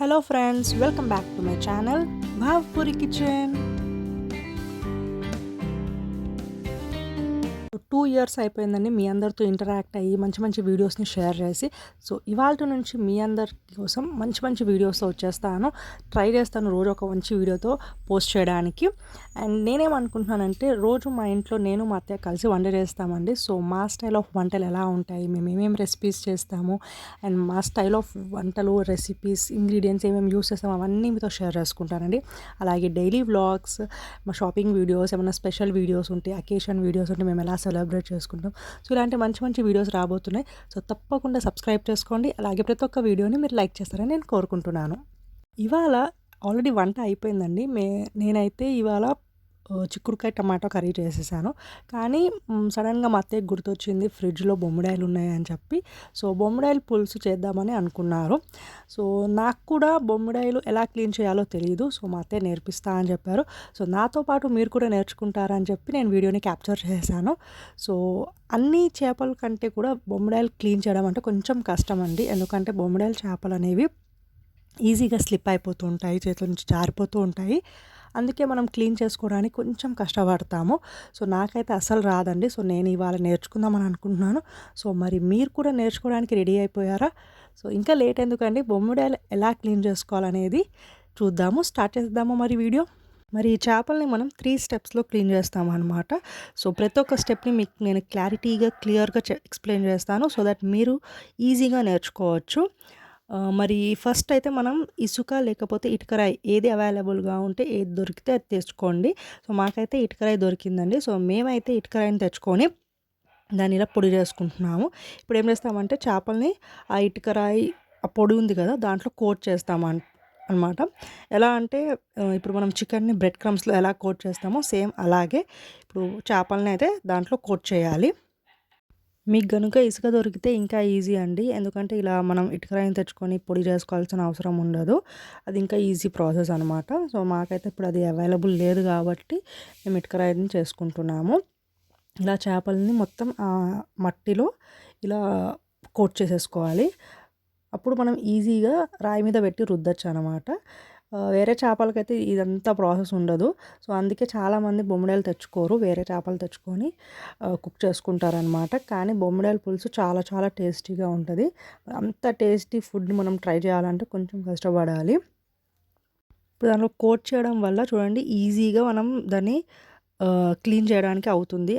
Hello friends, welcome back to my channel, Bhavpuri Kitchen. Two years అయిపోయిందండి మీ అందరితో interact అయ్యి మంచి మంచి వీడియోస్ని షేర్ చేసి. సో ఇవాళ నుంచి మీ అందరి కోసం మంచి మంచి వీడియోస్తో వచ్చేస్తాను. ట్రై చేస్తాను రోజు ఒక మంచి వీడియోతో పోస్ట్ చేయడానికి. అండ్ నేనేమనుకుంటున్నానంటే రోజు మా ఇంట్లో నేను మా అత్తయ్య కలిసి వంట చేస్తామండి. సో మా స్టైల్ ఆఫ్ వంటలు ఎలా ఉంటాయి మేము ఏమేమి రెసిపీస్ చేస్తాము అండ్ మా స్టైల్ ఆఫ్ వంటలు రెసిపీస్ ఇంగ్రీడియంట్స్ ఏమేమి యూస్ చేస్తాము అవన్నీ మీతో షేర్ చేసుకుంటానండి. అలాగే డైలీ వ్లాగ్స్ మా షాపింగ్ వీడియోస్ ఏమైనా స్పెషల్ వీడియోస్ ఉంటే అకేషన్ వీడియోస్ ఉంటే మేము ఎలా సెలబ్రేట్ చేసుకుంటాం. సో ఇలాంటి మంచి మంచి వీడియోస్ రాబోతున్నాయి. సో తప్పకుండా సబ్స్క్రైబ్ చేసుకోండి. అలాగే ప్రతి ఒక్క వీడియోని మీరు లైక్ చేస్తారని నేను కోరుకుంటున్నాను. ఇవాళ ఆల్రెడీ వంట అయిపోయిందండి. మే నేనైతే ఇవాళ చిక్కుడుకాయ టమాటో కర్రీ చేసేసాను. కానీ సడన్గా మా అత్తయ్య గుర్తొచ్చింది ఫ్రిడ్జ్లో బొమ్మిడాయలు ఉన్నాయని చెప్పి. సో బొమ్మిడాయలు పులుసు చేద్దామని అనుకున్నారు. సో నాకు కూడా బొమ్మిడాయలు ఎలా క్లీన్ చేయాలో తెలియదు సో మా అత్తయ్య నేర్పిస్తా అని చెప్పారు. సో నాతో పాటు మీరు కూడా నేర్చుకుంటారని చెప్పి నేను వీడియోని క్యాప్చర్ చేశాను. సో అన్ని చేపల కంటే కూడా బొమ్మిడాయలు క్లీన్ చేయడం అంటే కొంచెం కష్టం అండి ఎందుకంటే బొమ్మిడాయలు చేపలు అనేవి ఈజీగా స్లిప్ అయిపోతూ ఉంటాయి చేతుల నుంచి జారిపోతూ ఉంటాయి. అందుకే మనం క్లీన్ చేసుకోవడానికి కొంచెం కష్టపడతాము. సో నాకైతే అసలు రాదండి. సో నేను ఇవాళ నేర్చుకుందామని అనుకుంటున్నాను. సో మరి మీరు కూడా నేర్చుకోవడానికి రెడీ అయిపోయారా? సో ఇంకా లేట్ ఎందుకండి? బొమ్మిడాయలు ఎలా క్లీన్ చేసుకోవాలనేది చూద్దాము. స్టార్ట్ చేద్దాము మరి వీడియో. మరి ఈ చేపల్ని మనం త్రీ స్టెప్స్లో క్లీన్ చేస్తాము అనమాట సో ప్రతి ఒక్క స్టెప్ని మీకు నేను క్లారిటీగా క్లియర్గా ఎక్స్ప్లెయిన్ చేస్తాను. సో దట్ మీరు ఈజీగా నేర్చుకోవచ్చు. మరి ఫస్ట్ అయితే మనం ఇసుక లేకపోతే ఇటుకరాయి ఏది అవైలబుల్గా ఉంటే ఏది దొరికితే అది తెచ్చుకోండి. సో మాకైతే ఇటుకరాయి దొరికిందండి. సో మేమైతే ఇటుకరాయిని తెచ్చుకొని దాన్ని ఇలా పొడి చేసుకుంటున్నాము. ఇప్పుడు ఏం చేస్తామంటే చేపల్ని ఆ ఇటుకరాయి ఆ పొడి ఉంది కదా దాంట్లో కోట్ చేస్తామన్ అనమాట ఎలా అంటే ఇప్పుడు మనం చికెన్ని బ్రెడ్ క్రమ్స్లో ఎలా కోట్ చేస్తామో సేమ్ అలాగే. ఇప్పుడు చేపలని అయితే దాంట్లో కోట్ చేయాలి. మీకు కనుక ఇసుక దొరికితే ఇంకా ఈజీ అండి. ఎందుకంటే ఇలా మనం ఇటుకరాయిని తెచ్చుకొని పొడి చేసుకోవాల్సిన అవసరం ఉండదు. అది ఇంకా ఈజీ ప్రాసెస్ అనమాట సో మాకైతే ఇప్పుడు అది అవైలబుల్ లేదు కాబట్టి మేము ఇటుకరాయిని చేసుకుంటున్నాము. ఇలా చేపలని మొత్తం మట్టిలో ఇలా కోట్ చేసేసుకోవాలి. అప్పుడు మనం ఈజీగా రాయి మీద పెట్టి రుద్దచ్చు అనమాట వేరే చేపలకైతే ఇదంతా ప్రాసెస్ ఉండదు. సో అందుకే చాలామంది బొమ్మిడాయలు తెచ్చుకోరు. వేరే చేపలు తెచ్చుకొని కుక్ చేసుకుంటారనమాట కానీ బొమ్మిడాయల పులుసు చాలా చాలా టేస్టీగా ఉంటుంది. అంత టేస్టీ ఫుడ్ మనం ట్రై చేయాలంటే కొంచెం కష్టపడాలి. ఇప్పుడు దాంట్లో కోట్ చేయడం వల్ల చూడండి ఈజీగా మనం దాన్ని క్లీన్ చేయడానికి అవుతుంది.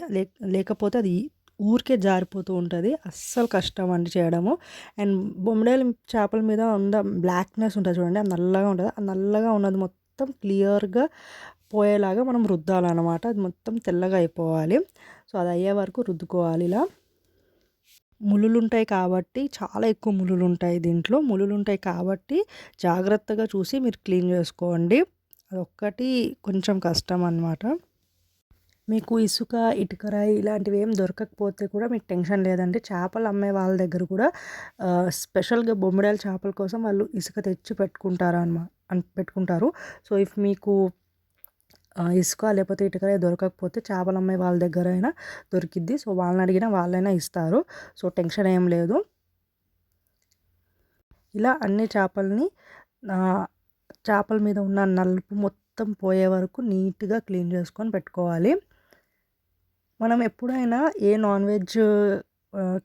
లేకపోతే అది ఊరికే జారిపోతూ ఉంటుంది. అస్సలు కష్టం అండి చేయడము. అండ్ బొమ్మడాయిల చేపల మీద ఉన్న బ్లాక్నెస్ ఉంటుంది చూడండి. అది నల్లగా ఉంటుంది. ఆ నల్లగా ఉన్నది మొత్తం క్లియర్గా పోయేలాగా మనం రుద్దాలన్నమాట. అది మొత్తం తెల్లగా అయిపోవాలి. సో అది అయ్యే వరకు రుద్దుకోవాలి ఇలా. ములులు ఉంటాయి కాబట్టి చాలా ఎక్కువ ములులు ఉంటాయి దీంట్లో. ములులు ఉంటాయి కాబట్టి జాగ్రత్తగా చూసి మీరు క్లీన్ చేసుకోండి. అదొక్కటి కొంచెం కష్టం అనమాట మీకు ఇసుక ఇటుకరాయి ఇలాంటివి ఏం దొరకకపోతే కూడా మీకు టెన్షన్ లేదండి. చేపలు అమ్మే వాళ్ళ దగ్గర కూడా స్పెషల్గా బొమ్మిడాల చేపల కోసం వాళ్ళు ఇసుక తెచ్చి పెట్టుకుంటారు అనమా పెట్టుకుంటారు. సో ఇఫ్ మీకు ఇసుక లేకపోతే ఇటుకరాయి దొరకకపోతే చేపలు అమ్మే వాళ్ళ దగ్గర అయినా దొరికిద్ది. సో వాళ్ళని అడిగినా వాళ్ళైనా ఇస్తారు. సో టెన్షన్ ఏం లేదు. ఇలా అన్ని చేపల్ని చేపల మీద ఉన్న నలుపు మొత్తం పోయే వరకు నీట్గా క్లీన్ చేసుకొని పెట్టుకోవాలి. మనం ఎప్పుడైనా ఏ నాన్ వెజ్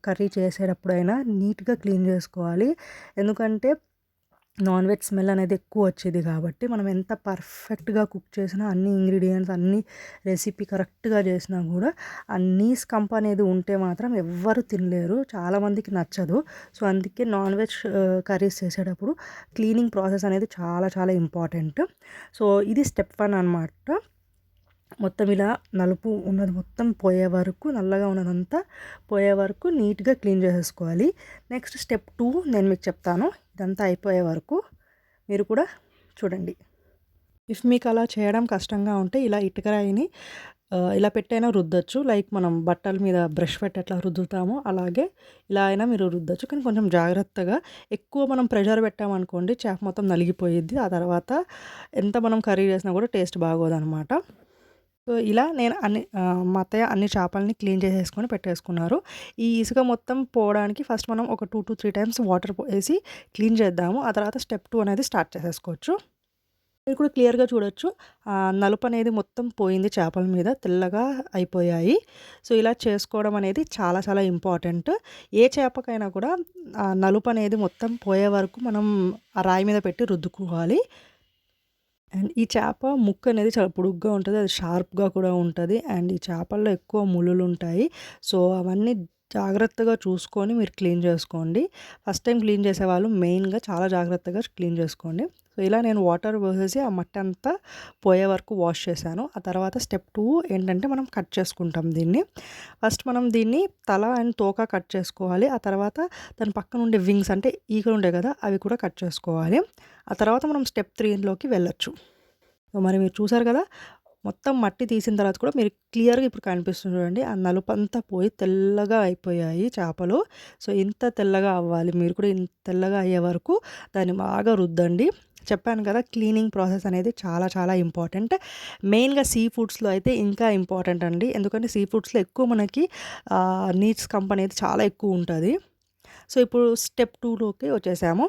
కర్రీ చేసేటప్పుడైనా నీట్గా క్లీన్ చేసుకోవాలి. ఎందుకంటే నాన్ వెజ్ స్మెల్ అనేది ఎక్కువ వచ్చేది కాబట్టి మనం ఎంత పర్ఫెక్ట్గా కుక్ చేసినా అన్ని ఇంగ్రీడియంట్స్ అన్ని రెసిపీ కరెక్ట్గా చేసినా కూడా ఆ నీస్ కంప అనేది ఉంటే మాత్రం ఎవ్వరు తినలేరు. చాలామందికి నచ్చదు. సో అందుకే నాన్ వెజ్ కర్రీస్ చేసేటప్పుడు క్లీనింగ్ ప్రాసెస్ అనేది చాలా చాలా ఇంపార్టెంట్. సో ఇది స్టెప్ వన్ అనమాట మొత్తం ఇలా నలుపు ఉన్నది మొత్తం పోయే వరకు నల్లగా ఉన్నదంతా పోయే వరకు నీట్గా క్లీన్ చేసేసుకోవాలి. నెక్స్ట్ స్టెప్ టూ నేను మీకు చెప్తాను. ఇదంతా అయిపోయే వరకు మీరు కూడా చూడండి. ఇఫ్ మీకు అలా చేయడం కష్టంగా ఉంటే ఇలా ఇటుకరాయిని ఇలా పెట్టైనా రుద్దొచ్చు. లైక్ మనం బట్టల మీద బ్రష్ పెట్టి ఎట్లా రుద్దుతామో అలాగే ఇలా అయినా మీరు రుద్దొచ్చు. కానీ కొంచెం జాగ్రత్తగా ఎక్కువ మనం ప్రెషర్ పెట్టామనుకోండి చేప మొత్తం నలిగిపోయిద్ది. ఆ తర్వాత ఎంత మనం కర్రీ చేసినా కూడా టేస్ట్ బాగోదనమాట సో ఇలా నేను అన్ని మా అత్తయ్య అన్ని చేపలని క్లీన్ చేసేసుకొని పెట్టేసుకున్నారు. ఈ ఇసుక మొత్తం పోవడానికి ఫస్ట్ మనం ఒక two to three times water వేసి క్లీన్ చేద్దాము. ఆ తర్వాత స్టెప్ టూ అనేది స్టార్ట్ చేసేసుకోవచ్చు. మీరు కూడా క్లియర్గా చూడొచ్చు. నలుపు అనేది మొత్తం పోయింది చేపల మీద తెల్లగా అయిపోయాయి. సో ఇలా చేసుకోవడం అనేది చాలా చాలా ఇంపార్టెంట్. ఏ చేపకైనా కూడా నలుపు అనేది మొత్తం పోయే వరకు మనం ఆ రాయి మీద పెట్టి రుద్దుకోవాలి. అండ్ ఈ చేప ముక్క అనేది చాలా పొడుగ్గా ఉంటుంది అది షార్ప్గా కూడా ఉంటుంది. అండ్ ఈ చేపల్లో ఎక్కువ ముళ్ళులు ఉంటాయి సో అవన్నీ జాగ్రత్తగా చూసుకొని మీరు క్లీన్ చేసుకోండి. ఫస్ట్ టైం క్లీన్ చేసేవాళ్ళు మెయిన్గా చాలా జాగ్రత్తగా క్లీన్ చేసుకోండి. సో ఇలా నేను వాటర్ పోసేసి ఆ మట్టి అంతా పోయే వరకు వాష్ చేశాను. ఆ తర్వాత స్టెప్ టూ ఏంటంటే మనం కట్ చేసుకుంటాం దీన్ని. ఫస్ట్ మనం దీన్ని తల అండ్ తోక కట్ చేసుకోవాలి. ఆ తర్వాత దాని పక్కన ఉండే వింగ్స్ అంటే ఈగలు ఉండే కదా అవి కూడా కట్ చేసుకోవాలి. ఆ తర్వాత మనం స్టెప్ త్రీలోకి వెళ్ళొచ్చు. సో మరి మీరు చూసారు కదా మొత్తం మట్టి తీసిన తర్వాత కూడా మీరు క్లియర్గా ఇప్పుడు కనిపిస్తుంది చూడండి. ఆ నలుపు అంతా పోయి తెల్లగా అయిపోయాయి చేపలు. సో ఇంత తెల్లగా అవ్వాలి. మీరు కూడా ఇంత తెల్లగా అయ్యే వరకు దాన్ని బాగా రుద్దండి. చెప్పాను కదా క్లీనింగ్ ప్రాసెస్ అనేది చాలా చాలా ఇంపార్టెంట్. మెయిన్గా సీ ఫుడ్స్లో అయితే ఇంకా ఇంపార్టెంట్ అండి. ఎందుకంటే సీ ఫుడ్స్లో ఎక్కువ మనకి నీట్స్ కంప్ అనేది చాలా ఎక్కువ ఉంటుంది. సో ఇప్పుడు స్టెప్ టూలోకి వచ్చేసాము.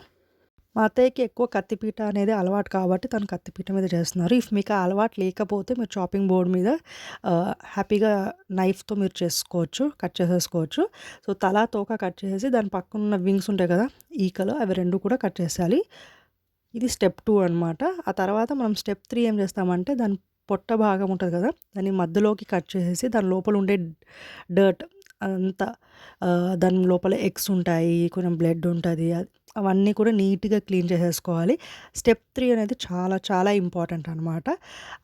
మా అత్తయ్యకి ఎక్కువ కత్తిపీట అనేది అలవాటు కాబట్టి తను కత్తిపీట మీద చేస్తున్నారు. ఇఫ్ మీకు అలవాటు లేకపోతే మీరు చాపింగ్ బోర్డ్ మీద హ్యాపీగా నైఫ్తో మీరు చేసుకోవచ్చు కట్ చేసేసుకోవచ్చు. సో తల తోక కట్ చేసేసి దాని పక్కన ఉన్న వింగ్స్ ఉంటాయి కదా ఈకలు అవి రెండు కూడా కట్ చేసేయాలి. ఇది స్టెప్ టూ అనమాట ఆ తర్వాత మనం స్టెప్ త్రీ ఏం చేస్తామంటే దాని పొట్ట భాగం ఉంటుంది కదా దాన్ని మధ్యలోకి కట్ చేసేసి దాని లోపల ఉండే డర్ట్ అంతా దాని లోపల ఎగ్స్ ఉంటాయి కొంచెం బ్లడ్ ఉంటుంది అవన్నీ కూడా నీట్గా క్లీన్ చేసేసుకోవాలి. స్టెప్ త్రీ అనేది చాలా చాలా ఇంపార్టెంట్ అనమాట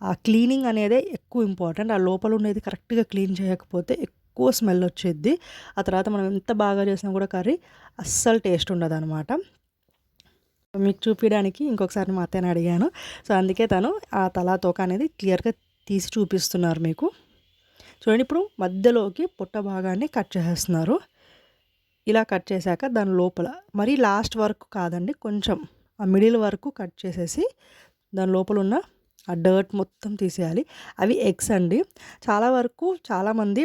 ఆ క్లీనింగ్ అనేది ఎక్కువ ఇంపార్టెంట్. ఆ లోపల ఉండేది కరెక్ట్గా క్లీన్ చేయకపోతే ఎక్కువ స్మెల్ వచ్చేది ఆ తర్వాత మనం ఎంత బాగా చేసినా కూడా కర్రీ అస్సలు టేస్ట్ ఉండదు అనమాట మీకు చూపించడానికి ఇంకొకసారి మా అత్తేని అడిగాను. సో అందుకే తను ఆ తలా తోక అనేది క్లియర్గా తీసి చూపిస్తున్నారు మీకు. చూడండి ఇప్పుడు మధ్యలోకి పుట్ట భాగాన్ని కట్ చేసేస్తున్నారు. ఇలా కట్ చేశాక దాని లోపల మరీ లాస్ట్ వరకు కాదండి కొంచెం ఆ మిడిల్ వరకు కట్ చేసేసి దాని లోపల ఉన్న ఆ డర్ట్ మొత్తం తీసేయాలి. అవి ఎగ్స్ అండి. చాలా వరకు చాలామంది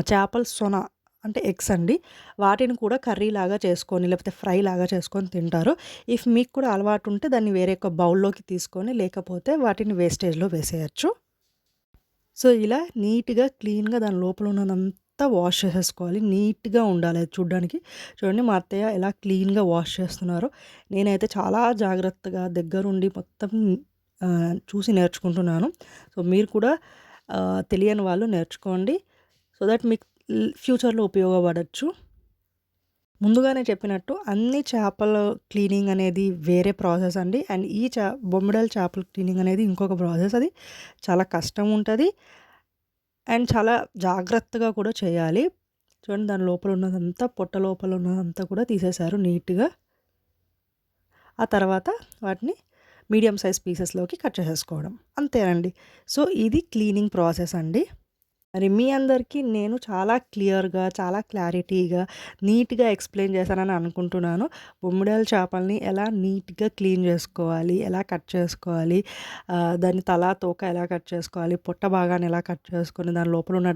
చేపల సొన అంటే ఎగ్స్ అండి. వాటిని కూడా కర్రీ లాగా చేసుకొని లేకపోతే ఫ్రై లాగా చేసుకొని తింటారు. ఇఫ్ మీకు కూడా అలవాటు ఉంటే దాన్ని వేరే ఒక బౌల్లోకి తీసుకొని లేకపోతే వాటిని వేస్టేజ్లో వేసేయచ్చు. సో ఇలా నీట్గా క్లీన్గా దాని లోపల ఉన్నదంతా వాష్ చేసేసుకోవాలి. నీట్గా ఉండాలి అది చూడడానికి. చూడండి మా అత్తయ్య ఎలా క్లీన్గా వాష్ చేస్తున్నారో. నేనైతే చాలా జాగ్రత్తగా దగ్గరుండి మొత్తం చూసి నేర్చుకుంటున్నాను. సో మీరు కూడా తెలియని వాళ్ళు నేర్చుకోండి. సో దట్ మీకు ఫ్యూచర్లో ఉపయోగపడచ్చు. ముందుగానే చెప్పినట్టు అన్ని చేపల క్లీనింగ్ అనేది వేరే ప్రాసెస్ అండి. అండ్ ఈ చా బొమ్మిడల చేపల క్లీనింగ్ అనేది ఇంకొక ప్రాసెస్ అది. చాలా కష్టం ఉంటుంది. అండ్ చాలా జాగ్రత్తగా కూడా చేయాలి. చూడండి దాని లోపల ఉన్నదంతా పొట్ట లోపల ఉన్నదంతా కూడా తీసేశారు నీట్గా. ఆ తర్వాత వాటిని మీడియం సైజ్ పీసెస్లోకి కట్ చేసేసుకోవడం. అంతేనండి. సో ఇది క్లీనింగ్ ప్రాసెస్ అండి. మరి మీ అందరికీ నేను చాలా క్లియర్గా చాలా క్లారిటీగా నీట్గా ఎక్స్ప్లెయిన్ చేశానని అనుకుంటున్నాను. బొమ్మిడాల చేపల్ని ఎలా నీట్గా క్లీన్ చేసుకోవాలి ఎలా కట్ చేసుకోవాలి దాని తల తోక ఎలా కట్ చేసుకోవాలి పొట్ట భాగాన్ని ఎలా కట్ చేసుకొని దాని లోపల ఉన్న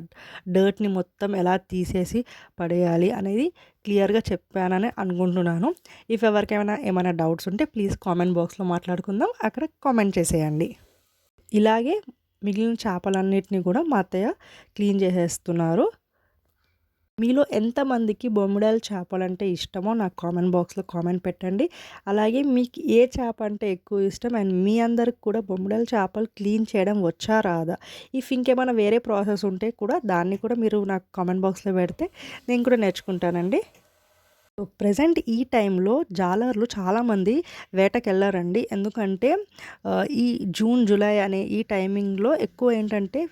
డర్ట్ని మొత్తం ఎలా తీసేసి పడేయాలి అనేది క్లియర్గా చెప్పానని అనుకుంటున్నాను. ఇఫ్ ఎవరికైనా ఏమైనా డౌట్స్ ఉంటే ప్లీజ్ కామెంట్ బాక్స్లో మాట్లాడుకుందాం. అక్కడ కామెంట్ చేసేయండి. ఇలాగే మిగిలిన చేపలన్నిటిని కూడా మా అత్తయ్య క్లీన్ చేసేస్తున్నారు. మీలో ఎంతమందికి బొమ్మిడాల చేపలు అంటే ఇష్టమో నాకు కామెంట్ బాక్స్లో కామెంట్ పెట్టండి. అలాగే మీకు ఏ చేప అంటే ఎక్కువ ఇష్టం? అండ్ మీ అందరికి కూడా బొమ్మిడాల చేపలు క్లీన్ చేయడం వచ్చా రాదా? ఇఫ్ ఇంకేమైనా వేరే ప్రాసెస్ ఉంటే కూడా దాన్ని కూడా మీరు నాకు కామెంట్ బాక్స్లో పెడితే నేను కూడా నేర్చుకుంటానండి. ప్రజెంట్ ఈ టైంలో జాలర్లు చాలామంది వేటకెళ్ళారండి. ఎందుకంటే ఈ జూన్ జూలై అనే ఈ టైమింగ్లో ఎక్కువ ఏంటంటే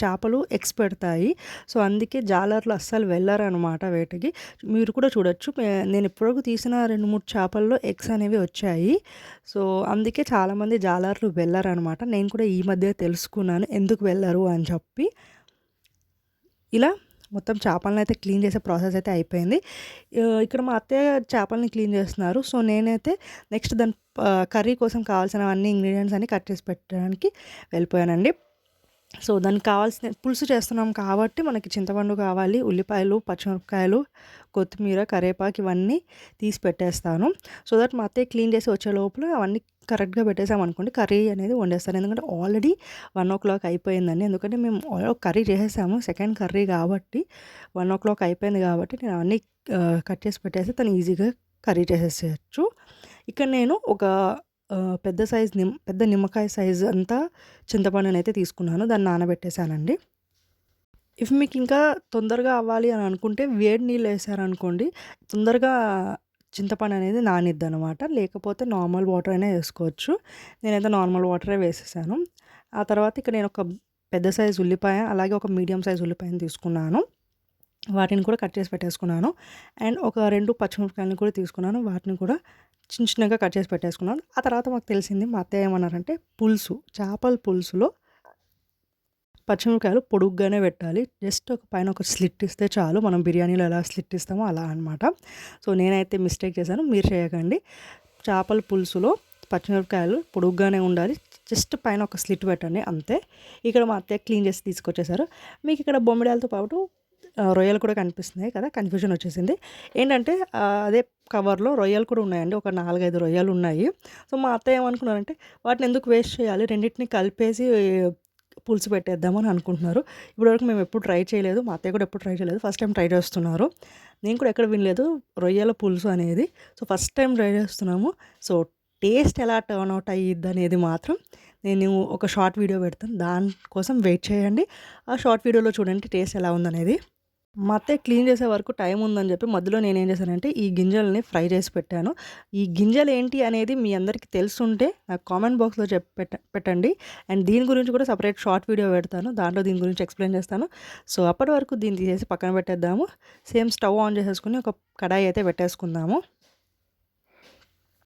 చేపలు ఎక్స్ పెడతాయి. సో అందుకే జాలర్లు అస్సలు వెళ్ళారనమాట వేటకి. మీరు కూడా చూడొచ్చు నేను ఇప్పటివరకు తీసిన రెండు మూడు చేపల్లో ఎగ్స్ అనేవి వచ్చాయి. సో అందుకే చాలామంది జాలర్లు వెళ్ళారనమాట నేను కూడా ఈ మధ్య తెలుసుకున్నాను ఎందుకు వెళ్ళరు అని చెప్పి. ఇలా మొత్తం చేపలను అయితే క్లీన్ చేసే ప్రాసెస్ అయితే అయిపోయింది. ఇక్కడ మా అత్తయ్య చేపలని క్లీన్ చేస్తున్నారు. సో నేనైతే నెక్స్ట్ దాని కర్రీ కోసం కావాల్సిన అన్ని ఇంగ్రీడియంట్స్ అన్ని కట్ చేసి పెట్టడానికి వెళ్ళిపోయానండి. సో దానికి కావాల్సిన పులుసు చేస్తున్నాం కాబట్టి మనకి చింతపండు కావాలి ఉల్లిపాయలు పచ్చిమిరపకాయలు కొత్తిమీర కరివేపాకు ఇవన్నీ తీసి పెట్టేస్తాను. సో దట్ మా అత్తయ్య క్లీన్ చేసి వచ్చే లోపల అవన్నీ కరెక్ట్గా పెట్టేసాం అనుకోండి కర్రీ అనేది వండేస్తాను ఎందుకంటే ఆల్రెడీ వన్ ఓ క్లాక్ అయిపోయిందండి. ఎందుకంటే మేము కర్రీ చేసేసాము సెకండ్ కర్రీ కాబట్టి వన్ ఓ క్లాక్ అయిపోయింది కాబట్టి నేను అవన్నీ కట్ చేసి పెట్టేసి తను ఈజీగా కర్రీ చేసేసేయచ్చు. ఇక్కడ నేను ఒక పెద్ద సైజ్ నిమ్ పెద్ద నిమ్మకాయ సైజ్ అంతా చింతపండుని అయితే తీసుకున్నాను. దాన్ని నానబెట్టేశానండి. ఇఫ్ మీకు ఇంకా తొందరగా అవ్వాలి అని అనుకుంటే వేడి నీళ్ళు వేసారనుకోండి తొందరగా చింతపండు అనేది నానిద్ది అనమాట లేకపోతే నార్మల్ వాటర్ అయినా వేసుకోవచ్చు. నేనైతే నార్మల్ వాటరే వేసేసాను. ఆ తర్వాత ఇక్కడ నేను ఒక పెద్ద సైజు ఉల్లిపాయ అలాగే ఒక మీడియం సైజ్ ఉల్లిపాయని తీసుకున్నాను. వాటిని కూడా కట్ చేసి పెట్టేసుకున్నాను. అండ్ ఒక రెండు పచ్చిమిరపకాయలను కూడా తీసుకున్నాను. వాటిని కూడా చిన్న చిన్నగా కట్ చేసి పెట్టేసుకున్నాను. ఆ తర్వాత మాకు తెలిసింది మా అత్తయ్య ఏమన్నారంటే పులుసు చేపల పులుసులో పచ్చిమిరపకాయలు పొడుగ్గానే పెట్టాలి. జస్ట్ ఒక పైన ఒక స్లిట్ ఇస్తే చాలు. మనం బిర్యానీలో ఎలా స్లిట్ ఇస్తామో అలా అనమాట సో నేనైతే మిస్టేక్ చేశాను. మీరు చేయకండి. చేపల పులుసులో పచ్చిమిరపకాయలు పొడుగ్గానే ఉండాలి. జస్ట్ పైన ఒక స్లిట్ పెట్టండి. అంతే. ఇక్కడ మా అత్తయ్య క్లీన్ చేసి తీసుకొచ్చేసారు. మీకు ఇక్కడ బొమ్మిడాలతో పాటు రొయ్యలు కూడా కనిపిస్తున్నాయి కదా కన్ఫ్యూజన్ వచ్చేసింది. ఏంటంటే అదే కవర్లో రొయ్యలు కూడా ఉన్నాయండి. ఒక నాలుగైదు రొయ్యలు ఉన్నాయి. సో మా అత్తయ్య ఏమనుకున్నారంటే వాటిని ఎందుకు వేస్ట్ చేయాలి? రెండింటిని కలిపేసి పులుసు పెట్టేద్దామని అనుకుంటున్నారు. ఇప్పటివరకు మేము ఎప్పుడు ట్రై చేయలేదు. మా అత్తయ్య కూడా ఎప్పుడు ట్రై చేయలేదు. ఫస్ట్ టైం ట్రై చేస్తున్నారు. నేను కూడా ఎక్కడ వినలేదు రొయ్యల పులుసు అనేది. సో ఫస్ట్ టైం ట్రై చేస్తున్నాము. సో టేస్ట్ ఎలా టర్న్ అవుట్ అయ్యిద్ది అనేది మాత్రం నేను ఒక షార్ట్ వీడియో పెడతాను. దానికోసం వెయిట్ చేయండి. ఆ షార్ట్ వీడియోలో చూడండి టేస్ట్ ఎలా ఉందనేది. మా అత్తయ్య క్లీన్ చేసే వరకు టైం ఉందని చెప్పి మధ్యలో నేను ఏం చేశానంటే ఈ గింజల్ని ఫ్రై చేసి పెట్టాను. ఈ గింజలు ఏంటి అనేది మీ అందరికీ తెలుసుంటే నాకు కామెంట్ బాక్స్లో చెప్పి పెట్ట పెట్టండి. అండ్ దీని గురించి కూడా సపరేట్ షార్ట్ వీడియో పెడతాను. దాంట్లో దీని గురించి ఎక్స్ప్లెయిన్ చేస్తాను. సో అప్పటి వరకు దీన్ని తీసేసి పక్కన పెట్టేద్దాము. సేమ్ స్టవ్ ఆన్ చేసేసుకుని ఒక కడాయి అయితే పెట్టేసుకుందాము.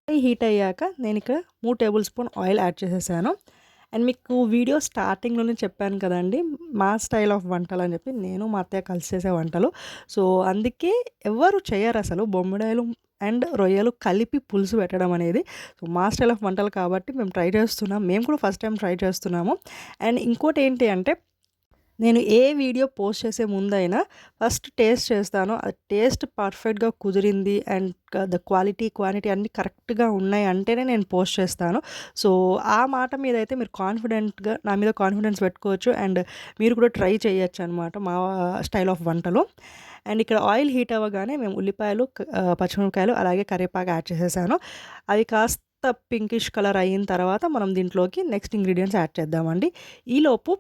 హీట్ అయ్యాక నేను ఇక్కడ మూడు టేబుల్ స్పూన్ ఆయిల్ యాడ్ చేసేసాను. అండ్ మీకు వీడియో స్టార్టింగ్లోనే చెప్పాను కదండి మా స్టైల్ ఆఫ్ వంటలు అని చెప్పి నేను మా అత్తయ్య కలిసి చేసే వంటలు. సో అందుకే ఎవరు చేయరు అసలు బొమ్మిడాయలు అండ్ రొయ్యలు కలిపి పులుసు పెట్టడం అనేది. సో మా స్టైల్ ఆఫ్ వంటలు కాబట్టి మేము ట్రై చేస్తున్నాం. మేము కూడా ఫస్ట్ టైం ట్రై చేస్తున్నాము. అండ్ ఇంకోటి ఏంటి అంటే నేను ఏ వీడియో పోస్ట్ చేసే ముందైనా ఫస్ట్ టేస్ట్ చేస్తాను. ఆ టేస్ట్ పర్ఫెక్ట్గా కుదిరింది అండ్ ద క్వాలిటీ క్వాంటిటీ అన్నీ కరెక్ట్గా ఉన్నాయి అంటేనే నేను పోస్ట్ చేస్తాను. సో ఆ మాట మీద అయితే మీరు కాన్ఫిడెంట్గా నా మీద కాన్ఫిడెన్స్ పెట్టుకోవచ్చు అండ్ మీరు కూడా ట్రై చేయొచ్చు అనమాట మా స్టైల్ ఆఫ్ వంటలు. అండ్ ఇక్కడ ఆయిల్ హీట్ అవ్వగానే మేము ఉల్లిపాయలు పచ్చిమిరపకాయలు అలాగే కరివేపాకు యాడ్ చేసేసాను. అవి కాస్త పింకిష్ కలర్ అయిన తర్వాత మనం దీంట్లోకి నెక్స్ట్ ఇంగ్రీడియంట్స్ యాడ్ చేద్దామండి. ఈలోపు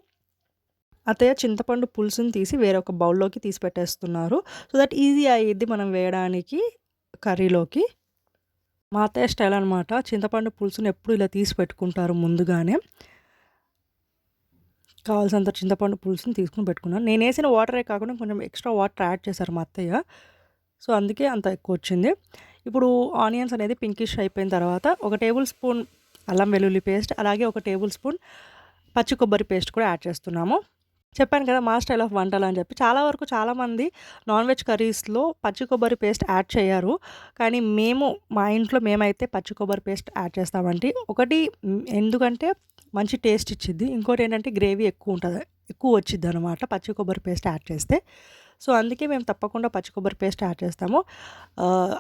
అత్తయ్య చింతపండు పులుసుని తీసి వేరే ఒక బౌల్లోకి తీసి పెట్టేస్తున్నారు. సో దట్ ఈజీ అయ్యిద్ది మనం వేయడానికి కర్రీలోకి. మా అత్తయ్య స్టైల్ అనమాట చింతపండు పులుసుని ఎప్పుడు ఇలా తీసి పెట్టుకుంటారు ముందుగానే. కావాల్సినంత చింతపండు పులుసుని తీసుకుని పెట్టుకున్నాను. నేను వేసిన వాటరే కాకుండా కొంచెం ఎక్స్ట్రా వాటర్ యాడ్ చేశారు మా అత్తయ్య. సో అందుకే అంత ఎక్కువ వచ్చింది. ఇప్పుడు ఆనియన్స్ అనేది పింకిష్ అయిపోయిన తర్వాత ఒక టేబుల్ స్పూన్ అల్లం వెల్లుల్లి పేస్ట్ అలాగే ఒక టేబుల్ స్పూన్ పచ్చి కొబ్బరి పేస్ట్ కూడా యాడ్ చేస్తున్నాము. చెప్పాను కదా మా స్టైల్ ఆఫ్ వంటలు అని చెప్పి. చాలా వరకు చాలామంది నాన్ వెజ్ కర్రీస్లో పచ్చి కొబ్బరి పేస్ట్ యాడ్ చేయరు. కానీ మేము మా ఇంట్లో మేమైతే పచ్చి కొబ్బరి పేస్ట్ యాడ్ చేస్తామండి. ఒకటి ఎందుకంటే మంచి టేస్ట్ ఇచ్చిద్ది. ఇంకోటి ఏంటంటే గ్రేవీ ఎక్కువ ఉంటుంది ఎక్కువ వచ్చిద్ది అనమాట పచ్చి కొబ్బరి పేస్ట్ యాడ్ చేస్తే. సో అందుకే మేము తప్పకుండా పచ్చి కొబ్బరి పేస్ట్ యాడ్ చేస్తాము.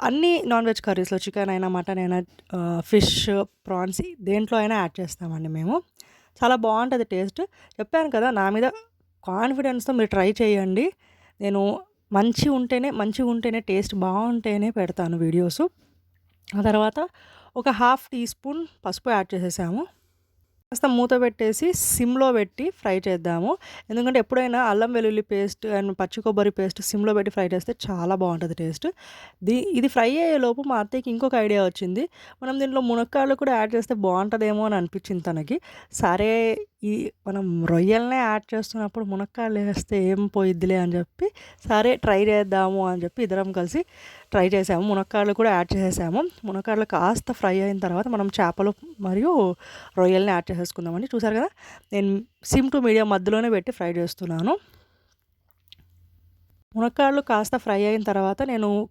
అన్ని నాన్ వెజ్ కర్రీస్లో చికెన్ అయినా మటన్ అయినా ఫిష్ ప్రాన్స్ దేంట్లో అయినా యాడ్ చేస్తామండి మేము. చాలా బాగుంటుంది టేస్ట్. చెప్పాను కదా నా మీద కాన్ఫిడెన్స్తో మీరు ట్రై చేయండి. నేను మంచి ఉంటేనే మంచిగా ఉంటేనే టేస్ట్ బాగుంటేనే పెడతాను వీడియోస్. ఆ తర్వాత ఒక హాఫ్ టీ స్పూన్ పసుపు యాడ్ చేసేసాము. కాస్త మూత పెట్టేసి సిమ్లో పెట్టి ఫ్రై చేద్దాము. ఎందుకంటే ఎప్పుడైనా అల్లం వెల్లుల్లి పేస్ట్ అండ్ పచ్చి కొబ్బరి పేస్ట్ సిమ్లో పెట్టి ఫ్రై చేస్తే చాలా బాగుంటుంది టేస్ట్. దీ ఇది ఫ్రై అయ్యే లోపు మా అత్తయ్యకి ఇంకొక ఐడియా వచ్చింది. మనం దీంట్లో మునక్కాయలు కూడా యాడ్ చేస్తే బాగుంటుందేమో అని అనిపించింది తనకి. సరే ఈ మనం రొయ్యలనే యాడ్ చేస్తున్నప్పుడు మునక్కాయలు వేస్తే ఏం పోయిద్దిలే అని చెప్పి సరే ట్రై చేద్దాము అని చెప్పి ఇద్దరం కలిసి ట్రై చేసాము. మునక్కాయలు కూడా యాడ్ చేసేసాము. మునక్కాయలు కాస్త ఫ్రై అయిన తర్వాత మనం చేపలు మరియు రొయ్యల్ని యాడ్ చేసేసుకుందామండి. చూసారు కదా నేను సిమ్ టు మీడియం మధ్యలోనే పెట్టి ఫ్రై చేస్తున్నాను. మునక్కాయలు కాస్త ఫ్రై అయిన తర్వాత నేను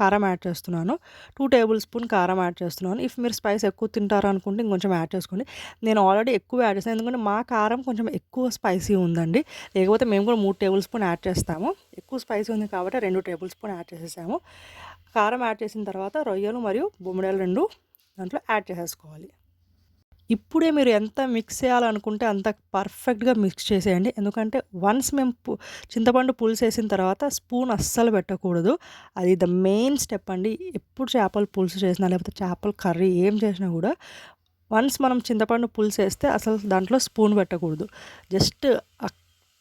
కారం యాడ్ చేస్తున్నాను. టూ టేబుల్ స్పూన్ కారం యాడ్ చేస్తున్నాను. ఇఫ్ మీరు స్పైస్ ఎక్కువ తింటారు అనుకుంటే ఇంకొంచెం యాడ్ చేసుకోండి. నేను ఆల్రెడీ ఎక్కువ యాడ్ చేస్తాను ఎందుకంటే మా కారం కొంచెం ఎక్కువ స్పైసీ ఉందండి. లేకపోతే మేము కూడా మూడు టేబుల్ స్పూన్ యాడ్ చేస్తాము. ఎక్కువ స్పైసీ ఉంది కాబట్టి రెండు టేబుల్ స్పూన్ యాడ్ చేసేసాము. కారం యాడ్ చేసిన తర్వాత రొయ్యలు మరియు బొమ్మిడాయలు రెండు దాంట్లో యాడ్ చేసేసుకోవాలి. ఇప్పుడే మీరు ఎంత మిక్స్ చేయాలనుకుంటే అంత పర్ఫెక్ట్గా మిక్స్ చేసేయండి. ఎందుకంటే వన్స్ మేము చింతపండు పులుసు వేసిన తర్వాత స్పూన్ అస్సలు పెట్టకూడదు. అది ద మెయిన్ స్టెప్ అండి. ఎప్పుడు చేపలు పులుసు చేసినా లేకపోతే చేపల కర్రీ ఏం చేసినా కూడా వన్స్ మనం చింతపండు పులుసు వేస్తే అసలు దాంట్లో స్పూన్ పెట్టకూడదు. జస్ట్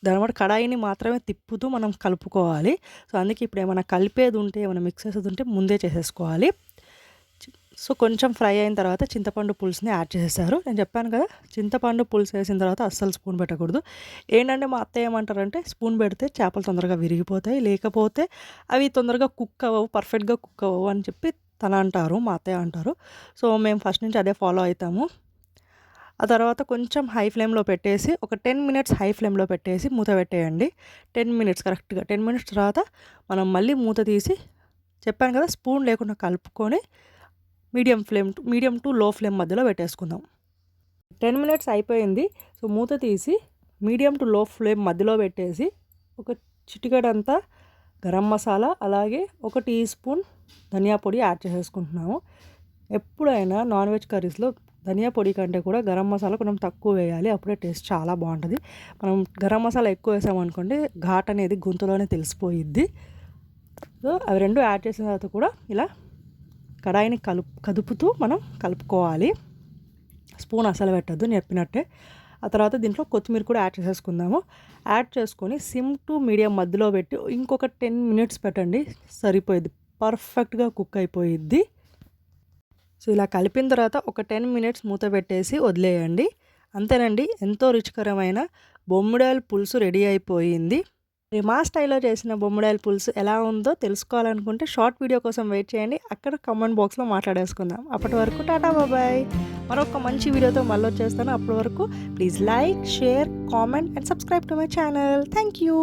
దాని కడాయిని మాత్రమే తిప్పుతూ మనం కలుపుకోవాలి. సో అందుకే ఇప్పుడు ఏమైనా కలిపేది ఉంటే ఏమైనా మిక్స్ చేసేది ఉంటే ముందే చేసేసుకోవాలి. సో కొంచెం ఫ్రై అయిన తర్వాత చింతపండు పులుసుని యాడ్ చేసేసారు నేను చెప్పాను కదా చింతపండు పులుసు వేసిన తర్వాత అస్సలు స్పూన్ పెట్టకూడదు. ఏంటంటే మా అత్తయ్య ఏమంటారంటే స్పూన్ పెడితే చేపలు తొందరగా విరిగిపోతాయి లేకపోతే అవి తొందరగా కుక్ అవ్వవు పర్ఫెక్ట్గా కుక్ అవ్వవు అని చెప్పి తన అంటారు మా అత్తయ్య అంటారు. సో మేము ఫస్ట్ నుంచి అదే ఫాలో అవుతాము ఆ తర్వాత కొంచెం హై ఫ్లేమ్లో పెట్టేసి ఒక టెన్ మినిట్స్ హై ఫ్లేమ్లో పెట్టేసి మూత పెట్టేయండి. టెన్ మినిట్స్ కరెక్ట్గా టెన్ మినిట్స్ తర్వాత మనం మళ్ళీ మూత తీసి చెప్పాను కదా స్పూన్ లేకుండా కలుపుకొని medium flame to medium to low flame మధ్యలో పెట్టేసుకుందాం. టెన్ మినిట్స్ అయిపోయింది. సో మూత తీసి మీడియం టు లో ఫ్లేమ్ మధ్యలో పెట్టేసి ఒక చిటికడంతా గరం మసాలా అలాగే ఒక టీ స్పూన్ ధనియా పొడి యాడ్ చేసేసుకుంటున్నాము. ఎప్పుడైనా నాన్ వెజ్ కర్రీస్లో ధనియా పొడి కంటే కూడా గరం మసాలా కొంచెం తక్కువ వేయాలి. అప్పుడే టేస్ట్ చాలా బాగుంటుంది. మనం గరం మసాలా ఎక్కువ వేసామనుకోండి ఘాట్ అనేది గొంతులోనే తెలిసిపోయిద్ది. సో అవి రెండు యాడ్ చేసిన తర్వాత కూడా ఇలా కడాయిని కలుపు కదుపుతూ మనం కలుపుకోవాలి. స్పూన్ అసలు పెట్టద్దు చెప్పినట్టే ఆ తర్వాత దీంట్లో కొత్తిమీర కూడా యాడ్ చేసేసుకుందాము. యాడ్ చేసుకొని సిమ్ టు మీడియం మధ్యలో పెట్టి ఇంకొక టెన్ మినిట్స్ పెట్టండి. సరిపోయిద్ది. పర్ఫెక్ట్గా కుక్ అయిపోయిద్ది. సో ఇలా కలిపిన తర్వాత ఒక టెన్ మినిట్స్ మూత పెట్టేసి వదిలేయండి. అంతేనండి ఎంతో రుచికరమైన బొమ్మిడాయల పులుసు రెడీ అయిపోయింది. మా స్టైల్లో చేసిన బొమ్మిడాయల పులుసు ఎలా ఉందో తెలుసుకోవాలనుకుంటే షార్ట్ వీడియో కోసం వెయిట్ చేయండి. అక్కడ కామెంట్ బాక్స్లో మాట్లాడేసుకుందాం. అప్పటి వరకు టాటా బాబాయ్ మరొక మంచి వీడియోతో మళ్ళీ వచ్చేస్తాను. అప్పటి వరకు please like share comment and subscribe to my channel thank you